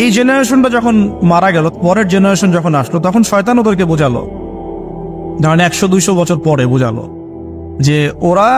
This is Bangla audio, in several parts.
এই জেনারেশনটা যখন মারা গেল, পরের জেনারেশন যখন আসলো, তখন শয়তান ওদেরকে বোঝালো। ধরেন একশো, দুইশো বছর পরে বোঝালো যে ওরা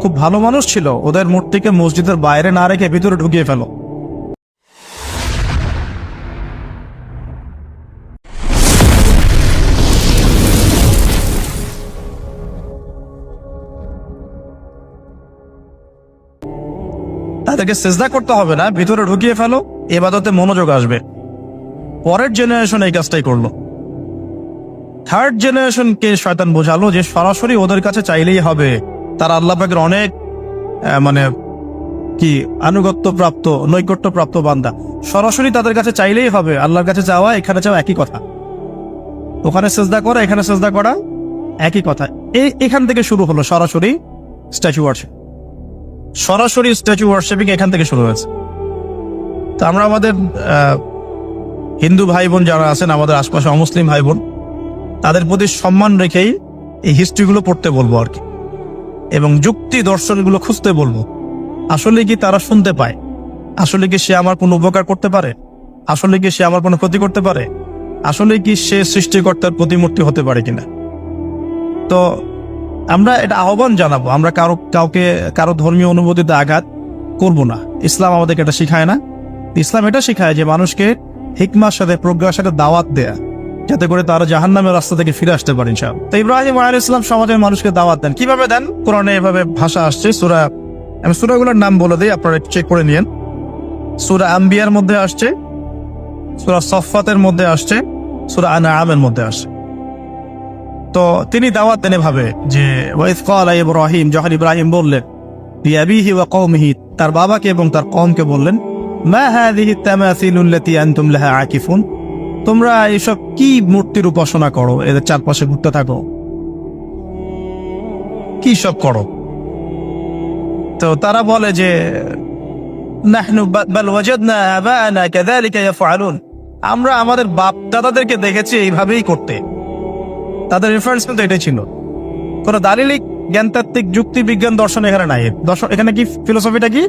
খুব ভালো মানুষ ছিল, ওদের মূর্তিকে মসজিদের বাইরে না রেখে ভিতরে ঢুকিয়ে ফেলো। তাদেরকে সেজদা করতে হবে না, ভিতরে ঢুকিয়ে ফেলো। এবাদতে মনোযোগ আসবে। পরের জেনারেশন এই কাজটাই করল। থার্ড জেনারেশনকে শয়তান বোঝালো যে সরাসরি ওদের কাছে চাইলেই হবে। তারা আল্লাহ পাকের অনেক মানে কি আনুগত্য প্রাপ্ত নৈকট্য প্রাপ্ত বান্দা। সরাসরি তাদের কাছে চাইলেই হবে। আল্লাহর কাছে যাওয়া এখানে যাওয়া একই কথা। ওখানে সেজদা করা, এখানে সেজদা করা একই কথা। এই এখান থেকে শুরু হলো সরাসরি স্ট্যাচু ওয়ার্শিপ সরাসরি স্ট্যাচু ওয়ার্শিপিং এখান থেকে শুরু হয়েছে। তো আমরা আমাদের হিন্দু ভাই বোন যারা আছেন, আমাদের আশপাশে অমুসলিম ভাই বোন তাদের প্রতি সম্মান রেখেই এই হিস্ট্রিগুলো পড়তে বলব আর কি। এবং যুক্তি দর্শনগুলো খুঁজতে বলব। আসলে কি তারা শুনতে পায়? আসলে কি সে আমার কোনো উপকার করতে পারে? আসলে কি সে আমার কোনো ক্ষতি করতে পারে? আসলে কি সে সৃষ্টিকর্তার প্রতিমূর্তি হতে পারে কিনা? তো আমরা এটা আহ্বান জানাব। আমরা কারও, কাউকে, কারও ধর্মীয় অনুভূতিতে আঘাত করব না। ইসলাম আমাদেরকে এটা শিখায় না। ইসলাম এটা শেখায় যে মানুষকে হিকমার সাথে, প্রজ্ঞার সাথে দাওয়াত দেয়া, যাতে করে তারা জাহান্নামের রাস্তা থেকে ফিরে আসতে পারেন সব তো ইব্রাহিম আলাইহিস ইসলাম সমাজের মানুষকে দাওয়াত দেন। কীভাবে দেন? কোরআনে এভাবে ভাষা আসছে, সুরা আমি সূরাগুলোর নাম বলে দিই, আপনারা চেক করে নিয়েন। সুরা আম্বিয়ার মধ্যে আসছে, সুরা সফাতের মধ্যে আসছে, সূরা আনআমের মধ্যে আসছে। তো তিনি দাওয়াত দেন এভাবে যে ওয়াইস ক্বালা ইব্রাহিম যখন ইব্রাহিম বললেন তার বাবাকে এবং তার কওমকে বললেন তোমরা এসব কি মূর্তির উপাসনা করো? এদের চারপাশে ঘুরতে থাকো। কি সব করো? তো তারা বলে যে আমরা আমাদের বাপ দাদাদেরকে দেখেছি এইভাবেই করতে। তাদের রেফারেন্স কিন্তু এটাই ছিল। কোন দালিলিক, জ্ঞানতাত্ত্বিক, যুক্তি বিজ্ঞান দর্শন এখানে নাই। দর্শন, এখানে কি? ফিলোসফিটা কি?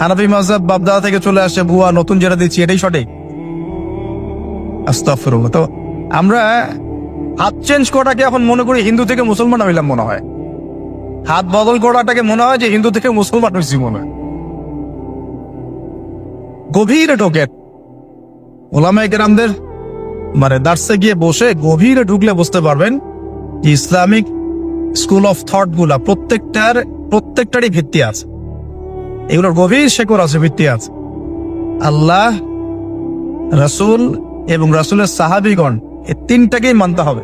হানাফি মাযহাব বাপ দাদা থেকে চলে আসে, ভুয়া, নতুন যেটা দিচ্ছি, এটাই সঠিক? তো আমরা হাত চেঞ্জ করাটাকে এখন মনে করি হিন্দু থেকে মুসলমান হইলাম মনে হয়। হাত বদল করাটাকে মনে হয় যে হিন্দু থেকে মুসলমান হয়েছি মনে হয়। গভীরে ঢোকে ওলামা কেরামদের মানে দার্সে গিয়ে বসে গভীরে ঢুকলে বুঝতে পারবেন ইসলামিক স্কুল অফ থটগুলা প্রত্যেকটার, প্রত্যেকটারই ভিত্তি আছে। এগুলোর গভীর শেকড় আছে ভিত্তি আছে আল্লাহ, রাসূল এবং রাসূলের সাহাবিগণ এই তিনটাকেই মানতে হবে।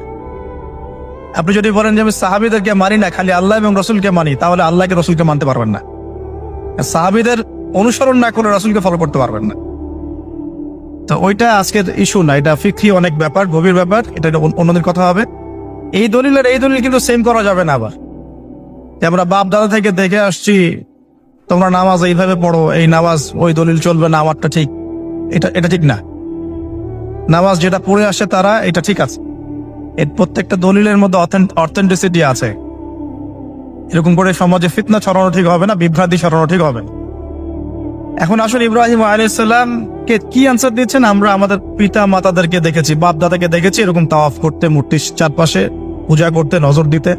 আপনি যদি বলেন যে আমি সাহাবিদেরকে মানি না, খালি আল্লাহ এবং রসুলকে মানি, তাহলে আল্লাহকে রসুলকে মানতে পারবেন না। সাহাবিদের অনুসরণ না করে রসুলকে ফলো করতে পারবেন না। তো ওইটা আজকের ইস্যু না, এটা ফিক্রি অনেক ব্যাপার, গভীর ব্যাপার, এটা অন্য- অন্যদের কথা হবে। এই দলিলের এই দলিল কিন্তু সেম করা যাবে না আবার। আমরা বাপ দাদা থেকে দেখে আসছি তোমরা নামাজ এইভাবে পড়ো, এই নামাজ, ওই দলিল চলবে না, আমারটা ঠিক। এটা এটা ঠিক না। নামাজ যেটা পড়ে আসে তারা, এটা ঠিক আছে। এর প্রত্যেকটা দলিলের মধ্যে অথেন্টিসিটি আছে। এরকম করে সমাজে ফিতনা ছড়ানো ঠিক হবে না, বিভ্রান্তি ছড়ানো ঠিক হবে এখন আসলে ইব্রাহিম কে কি আনসার দিচ্ছেন? আমরা আমাদের পিতা মাতাদেরকে দেখেছি বাপ দাদাকে দেখেছি, এরকম তাওয়াফ করতে, মূর্তির চারপাশে পূজা করতে, নজর দিতে।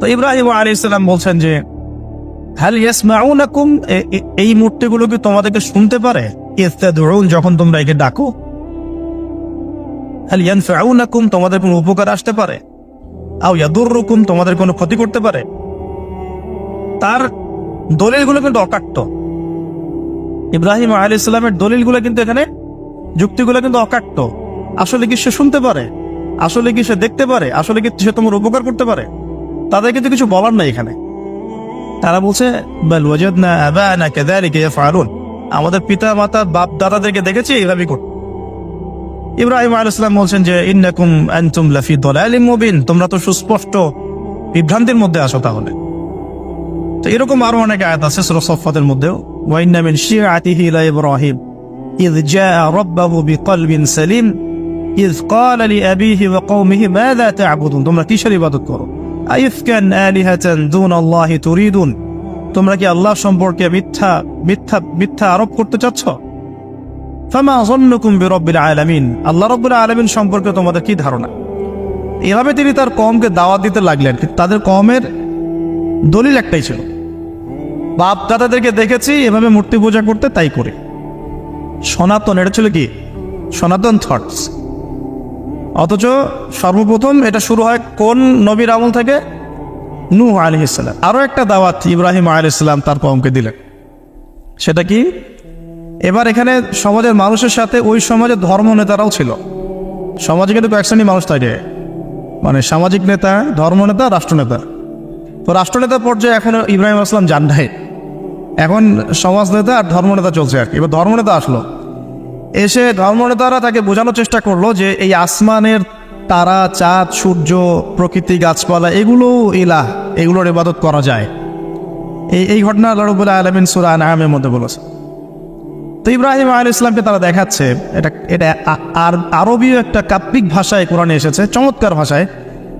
তো ইব্রাহিম আলাইসাল্লাম বলছেন যে হ্যাল ইয়াসমাউনাকুম এই মূর্তিগুলো কি তোমাদেরকে শুনতে পারে? যখন তোমরা একে ডাকো। হ্যাল তোমাদের কোনো উপকার আসতে পারে। আও ইয়াদুররুকুম তোমাদের কোনো ক্ষতি করতে পারে। তার দলিলগুলো কিন্তু অকাট্য। ইব্রাহিম আলী ইসলামের দলিলগুলো কিন্তু এখানে, যুক্তিগুলো কিন্তু অকাট্য। আসলে কি সে শুনতে পারে? আসলে কি সে দেখতে পারে? আসলে কি সে তোমার উপকার করতে পারে? তাদের কিন্তু কিছু বলার নাই এখানে। তারা বলছে "বাল ওয়াজাদনা আবানা কাযালিকা ইয়াফআলুন আমাদের পিতা মাতা বাপ দাদাদেরকে দেখেছি এইভাবেই করতে ইব্রাহিম আলাইহিস সালাম বলছেন যে ইন্নাকুম আনতুম লাফি দালালিম মুবিন তোমরা তো সুস্পষ্ট বিভ্রান্তির মধ্যে আসো তাহলে তো এরকম আরো অনেক আয়াত আছে সূরা সফফাতের মধ্যেও ওয়া ইন্না মিন শিআতিহি লা ইব্রাহিম إذ جاء ربه بقلب سليم إذ قال لأبيه وقومه ماذا تعبدون তোমরা কিসের ইবাদত করো আইফকান আলিহাতান দুন আল্লাহি তুরিদুন। তোমরা কি আল্লাহ সম্পর্কে মিথ্যা মিথ্যা মিথ্যা আরোপ করতে চাচ্ছ? ফামা জন্নুকুম বিরব্বিল আলামিন। আল্লাহ রব্বুল আলামিন সম্পর্কে তোমাদের কি ধারণা? এভাবে তিনি তার কমকে দাওয়াত দিতে লাগলেন, কিন্তু তাদের কমের দলিল একটাই ছিল। বাপ দাদাদেরকে দেখেছি, এভাবে মূর্তি পূজা করতে তাই করে। সনাতন, এটা ছিল কি? সনাতন থটস অথচ সর্বপ্রথম এটা শুরু হয় কোন নবীর আমল থেকে? নূহ আলহিসাল্লাম আরও একটা দাওয়াত ইব্রাহিম আলহিসাল্লাম তার কমকে দিলেন। সেটা কি? এবার এখানে সমাজের মানুষের সাথে ওই সমাজের ধর্ম নেতারাও ছিল। সমাজে কিন্তু কয়েক শ্রেণি মানুষ থাকে। মানে সামাজিক নেতা, ধর্ম নেতা রাষ্ট্রনেতা তো রাষ্ট্রনেতা পর্যায়ে এখন ইব্রাহিম আসলাম যান এখন সমাজ নেতা আর ধর্মনেতা চলছে আর কি। এবার ধর্মনেতা আসলো। এসে ধর্মনেতারা তাকে বোঝানোর চেষ্টা করল যে এই আসমানের তারা, চাঁদ, সূর্য, প্রকৃতি, গাছপালা এগুলো ইলাহ, এগুলোর ইবাদত করা যায়। এই এই ঘটনা আল্লাহ রবুল্লাহ আলমিন সুরা নামের মধ্যে বলেছে। তো ইব্রাহিম আল ইসলামকে তারা দেখাচ্ছে, এটা এটা আর, আরবীয় একটা কাব্যিক ভাষায় কোরআনে এসেছে, চমৎকার ভাষায়,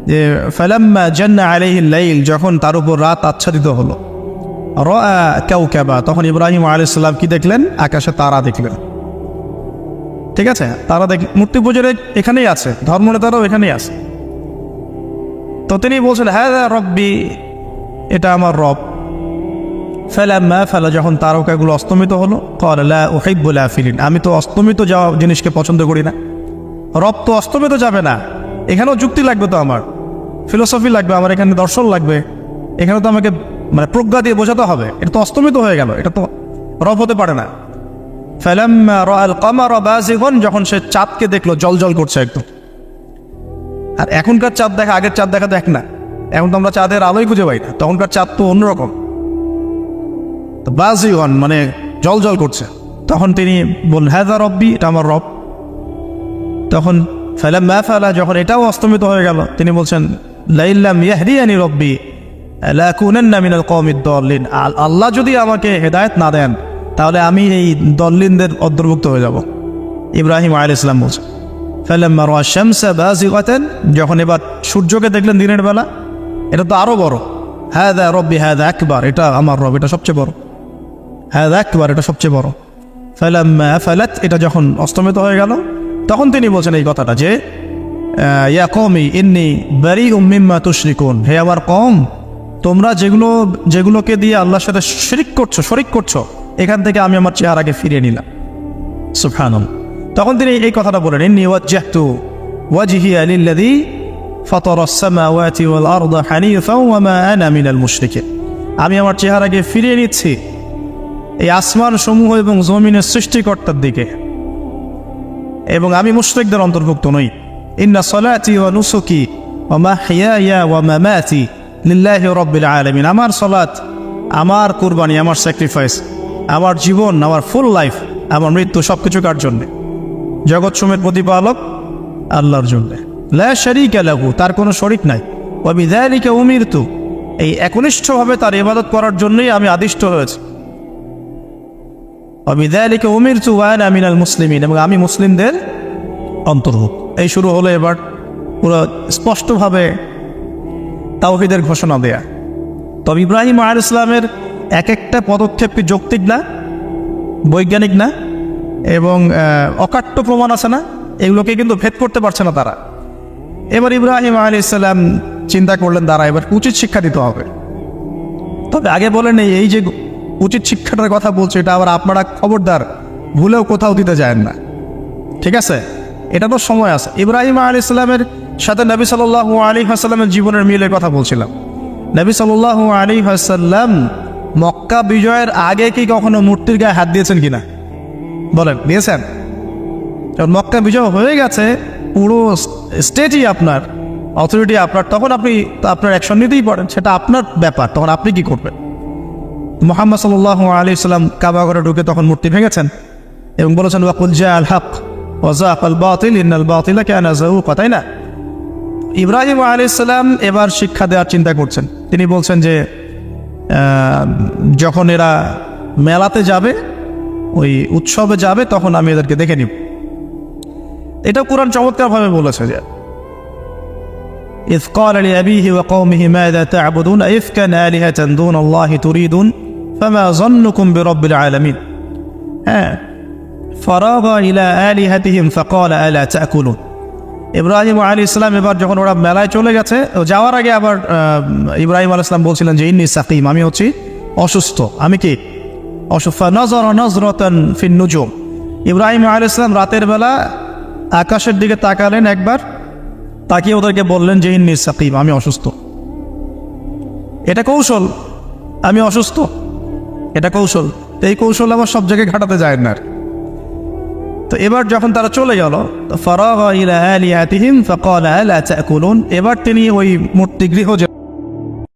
যে ফালাম্মা জান্না আলাইহিল লাইল, যখন তার উপর রাত আচ্ছাদিত হলো। র রা কাউকাবা, তখন ইব্রাহিম আলাইহিস সালাম কি দেখলেন? আকাশে তারা দেখলেন। ঠিক আছে? তারা দেখ, মূর্তি পুজোর এখানেই আছে, ধর্মনেতারাও এখানেই আছে। তো তিনি বলছেন হ্যাঁ রব্বি, এটা আমার রব। ফেলাম্মা ফেলা, যখন তারকাগুলো অস্তমিত হলো ওহিবুল আফিলিন আমি তো অস্তমিত যাওয়া জিনিসকে পছন্দ করি না। রব তো অস্তমিত যাবে না। এখানেও যুক্তি লাগবে তো আমার। ফিলোসফি লাগবে, আমার এখানে দর্শন লাগবে। এখানে তো আমাকে মানে প্রজ্ঞা দিয়ে বোঝাতে হবে। এটা তো অস্তমিত হয়ে গেল। এটা তো রব হতে পারে না। যখন সে চাঁদকে দেখল জল জল করছে একদম। আর এখনকার চাঁদ দেখা, আগের চাঁদ দেখা দেখ না। এখন তো আমরা চাঁদের আলোই খুঁজে পাই না। তখনকার চাঁদ তো অন্যরকম। তো বাজিগন মানে জল জল করছে। তখন তিনি বললেন হ্যাঁ রব্বি, এটা আমার রব। তখন ফেলা ম্যা ফেলা, যখন এটাও অস্তমিত হয়ে গেল, তিনি বলছেন লাইল্লাম ইয়াহদিয়ানি রব্বি মিনাল আল- আল্লাহ যদি আমাকে হেদায়েত না দেন তাহলে আমি এই দল্লিনদের অন্তর্ভুক্ত হয়ে যাব। ইব্রাহিম আলাইহিস ইসলাম বলছেন, ফালাম্মা রা'a শামসা বাজিগাতান যখন এবার সূর্যকে দেখলেন দিনের বেলা, এটা তো আরও বড়। হ্যাঁ দা রব্বি হ্যাঁ দা একবার এটা আমার রব, এটা সবচেয়ে বড়। হ্যাঁ দা একবার এটা সবচেয়ে বড়। ফালাম্মা ফালাত এটা যখন অস্তমিত হয়ে গেল, তখন তিনি বলছেন এই কথাটা যে ইয়া কমি ইন্নি বারি উম্মিম্মা তুশরিকুন হে আমার কম তোমরা যেগুলো, যেগুলোকে দিয়ে আল্লাহর সাথে শরিক করছ শরিক করছ এখান থেকে আমি আমার চেহারাকে ফিরিয়ে নিলাম। সুফানুল তখন তিনি এই কথাটা বলেন, ইন্নি ওয়াজ্জাহতু ওয়াজহিয়া লিল্লাযী ফাতার আস-সামাওয়াতি ওয়াল আরদা হানিফা ওয়া মা আনা মিনাল মুশরিকিন। আমি আমার চেহারাকে ফিরিয়ে নিচ্ছি এই আসমান সমূহ এবং জমিনের সৃষ্টিকর্তার দিকে। এবং আমি মুশরিকদের অন্তর্ভুক্ত নই। ইন্না সলাতি ওয়া নুসুকি ওয়া মাহইয়ায়া ওয়া মামাতি লিল্লাহি রাব্বিল আলামিন। আমার সলাত আমার কুরবানি, আমার স্যাক্রিফাইস আমার জীবন, আমার ফুল লাইফ আমার মৃত্যু সবকিছু কার জন্যে? জগৎ সুমের প্রতিপালক আল্লাহর জন্যে। লা শারীকা লাহু, তার কোনো শরিক নাই। ওয়া বিযালিকা উমিরতু, এই একনিষ্ঠভাবে তার ইবাদত করার জন্যই আমি আদিষ্ট হয়েছি। অবিদালিকে উমির চুয়ান আমিনাল মুসলিমিন, এবং আমি মুসলিমদের অন্তর্ভুক্ত। এই শুরু হলো এবার পুরো স্পষ্টভাবে তাওহিদের ঘোষণা দেয়া। তবে ইব্রাহিম আল ইসলামের এক একটা পদক্ষেপ কি যৌক্তিক না? বৈজ্ঞানিক না? এবং অকাট্য প্রমাণ আছে না? এগুলোকে কিন্তু ভেদ করতে পারছে না তারা। এবার ইব্রাহিম আলী ইসলাম চিন্তা করলেন তারা এবার উচিত শিক্ষা দিতে হবে। তবে আগে বলেন এই- যে উচিত শিক্ষাটার কথা বলছে, এটা আবার আপনারা খবরদার, ভুলেও কোথাও দিতে যায় না। ঠিক আছে? এটা তো সময় আছে। ইব্রাহিম আলী ইসলামের সাথে নবী সাল আলী হাসাল্লামের জীবনের মিলের কথা বলছিলাম। নবী সাল আলী হাসাল্লাম মক্কা বিজয়ের আগে কি কখনো মূর্তির গায়ে হাত দিয়েছেন কিনা? বলেন, দিয়েছেন। যখন মক্কা বিজয় হয়ে গেছে, পুরো স্টেটই আপনার, অথরিটি আপনার, তখন আপনি আপনার অ্যাকশন নিতেই পারেন, সেটা আপনার ব্যাপার, তখন আপনি কি করবেন? মোহাম্মদ সাল্লাহ আলি সাল্লাম কাবা ঘরে ঢুকে তখন মূর্তি ভেঙেছেন এবং বলেছেন, ওয়াকুল জা আল হক আল বাতিল, ইন্নাল বাতিলা কেনা না? ইব্রাহিম আলী সাল্লাম এবার শিক্ষা দেওয়ার চিন্তা করছেন। তিনি বলছেন যে যখন এরা মেলাতে যাবে ওই উৎসবে যাবে তখন আমি এদেরকে দেখে নিব এটা কোরআন চমৎকারভাবে বলেছে যে إذ قال لأبيه وقومه ماذا تعبدون أئفكا آلهة دون الله تريدون فما ظنكم برب العالمين ها فراغ إلى آلهتهم فقال ألا تأكلون ইব্রাহিম আলী ইসলাম এবার যখন ওরা মেলায় চলে গেছে যাওয়ার আগে আবার ইব্রাহিম আলী ইসলাম বলছিলেন যে, ইন্নি সাকিম, আমি হচ্ছি অসুস্থ। আমি কি অসুফা নজর নজরতন ফিন নুজুম। ইব্রাহিম আলী ইসলাম রাতের বেলা আকাশের দিকে তাকালেন একবার, তাকিয়ে ওদেরকে বললেন যে, ইন্নি সাকিম, আমি অসুস্থ। এটা কৌশল। আমি অসুস্থ। এটা কৌশল। এই কৌশল আমার সব জায়গায় ঘাটাতে যায় না আর। তো এবার যখন তারা চলে গেল ফারাগা ইলা আলিয়াতিহিম ফাকালা আলা তাকুলুন। এবার তিনি ওই মূর্তি গৃহ